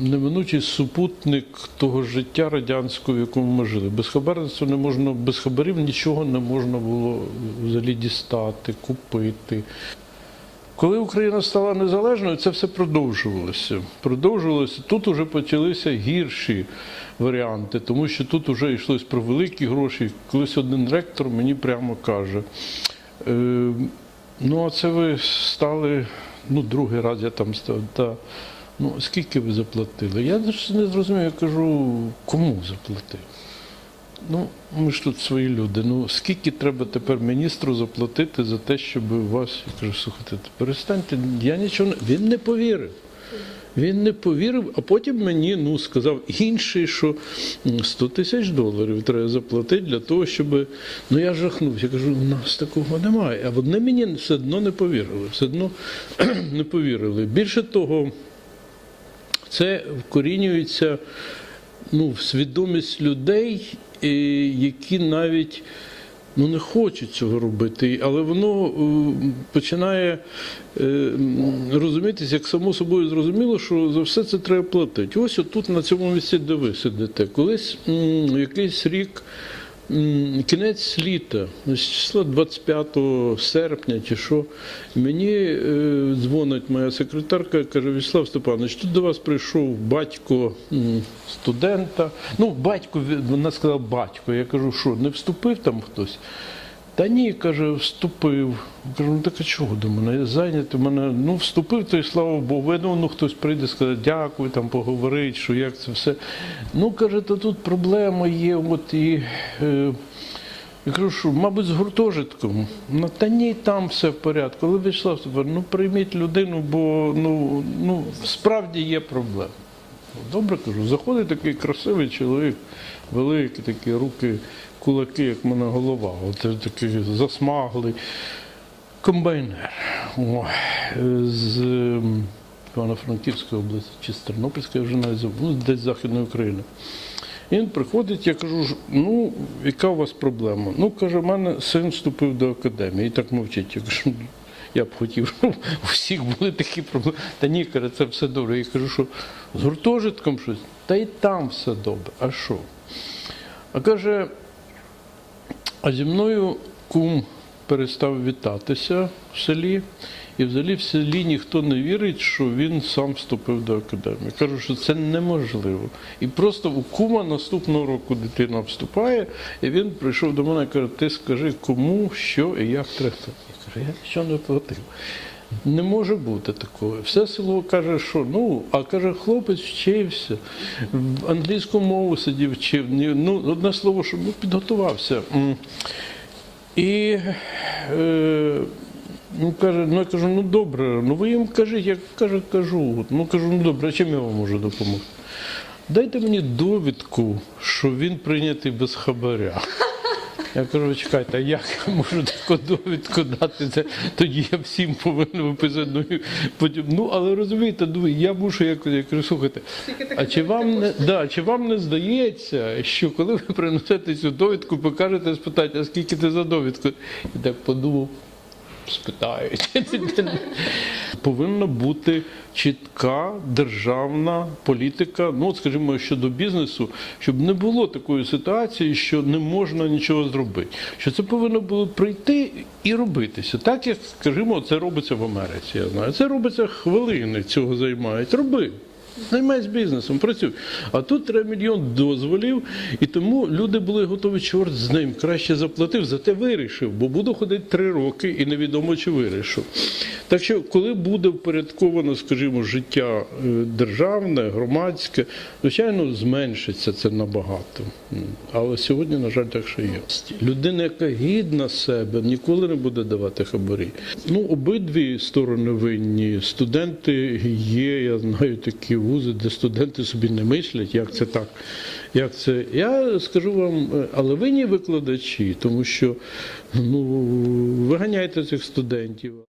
Неминучий супутник того життя радянського, в якому ми жили. Без хабарництва не можна, без хабарів нічого не можна було взагалі дістати, купити. Коли Україна стала незалежною, це все продовжувалося. Продовжувалося. Тут вже почалися гірші варіанти, тому що тут вже йшлось про великі гроші. Колись один ректор мені прямо каже: е, ну, а це ви стали, ну, другий раз я там став. Та, ну, скільки ви заплатили? Я ж не зрозумів, я кажу, кому заплатив? Ну, ми ж тут свої люди. Ну скільки треба тепер міністру заплатити за те, щоб у вас я кажу, слухайте, перестаньте. Я нічого не він не повірив. Він не повірив, а потім мені ну, сказав інший, що м, 100 тисяч доларів треба заплатити для того, щоб. Ну я жахнувся. Я кажу, у нас такого немає. А вони мені все одно не повірили. Все одно не повірили. Більше того, це вкорінюється ну, в свідомість людей, е, які навіть ну, не хочуть цього робити, але воно е, починає е, розумітися, як само собою зрозуміло, що за все це треба платити. Ось тут на цьому місці, де ви сидите. Колись якийсь рік. Кінець літа, з числа 25 серпня чи що, мені е, дзвонить моя секретарка каже, Вячеслав Степанович, тут до вас прийшов батько студента. Ну, батько, вона сказала батько. Я кажу, що, не вступив там хтось? Та ні, каже, вступив. Кажу, ну так а чого до мене? Я зайнятий, мене, ну вступив, то й слава Богу. Я думав, ну хтось прийде, скаже, дякую, там поговорить, що як це все. Ну, каже, то тут проблема є, от і. Е, я кажу, що, мабуть, з гуртожитком. Ну, та ні, там все в порядку. Але Вячеслав Степанович, ну прийміть людину, бо ну, ну, справді є проблема. Добре кажу, заходить такий красивий чоловік, великі такі руки, кулаки, як мене голова. От такий засмаглий комбайнер. О, з ем, Івано-Франківської області чи з Тернопільської вже навіть ну, десь з Західної України. І він приходить, я кажу, ну, яка у вас проблема? Ну, каже, в мене син вступив до академії і так мовчить. Я кажу, «Ну, я б хотів, щоб у всіх були такі проблеми. Та ні, каже, це все добре. Я кажу, що з гуртожитком щось, та й там все добре. А що? А каже, а зі мною кум перестав вітатися в селі, і взагалі в селі ніхто не вірить, що він сам вступив до академії. Кажу, що це неможливо. І просто у кума наступного року дитина вступає, і він прийшов до мене і каже, ти скажи, кому, що і як треба. Я кажу, я нічого не платив. Не може бути такого. Все село каже, що ну, а каже, хлопець вчився, англійську мову сидів, вчив. Ну, одне слово, щоб ну, підготувався. І е, ну, каже, ну я кажу, ну добре, ну ви їм кажіть, я каже, кажу. Ну кажу, ну добре, а чим я вам можу допомогти? Дайте мені довідку, що він прийнятий без хабаря. Я кажу, чекайте, а як я можу таку довідку дати? Це, тоді я всім повинен виписати. Ну, потім, ну але розумієте, ну, я мушу якось, я кажу, слухайте, а чи вам не да, чи вам не здається, що коли ви принесете цю довідку, покажете, спитаєте, а скільки ти за довідку? І так подумав, спитають. Повинна бути чітка державна політика, ну скажімо, щодо бізнесу, щоб не було такої ситуації, що не можна нічого зробити. Що це повинно було прийти і робитися. Так як, скажімо, це робиться в Америці. Я знаю. Це робиться хвилини, цього займають. Роби. Займайся бізнесом, працюй. А тут треба мільйон дозволів, і тому люди були готові, чорт з ним краще заплатив, зате вирішив, бо буду ходити три роки і невідомо чи вирішу. Так що, коли буде впорядковано, скажімо, життя е, державне, громадське, звичайно, зменшиться це набагато. Але сьогодні, на жаль, так що є. Людина, яка гідна себе, ніколи не буде давати хабарі. Ну, обидві сторони винні. Студенти є, я знаю такі вузи, де студенти собі не мислять, як це так. Як це? Я скажу вам, але ви не викладачі, тому що ну, виганяйте цих студентів.